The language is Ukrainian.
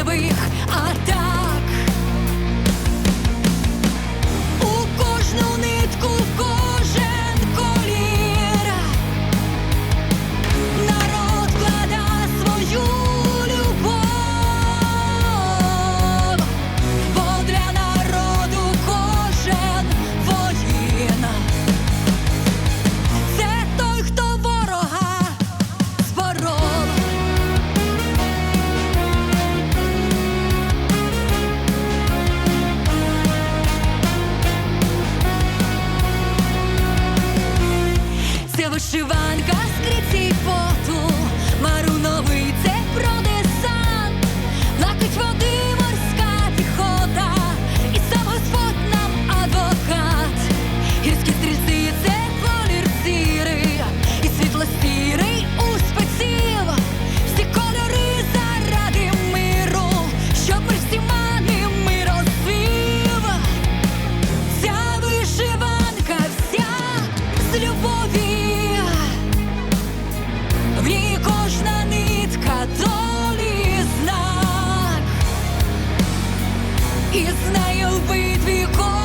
живых, а ты і з нею в битві кожен.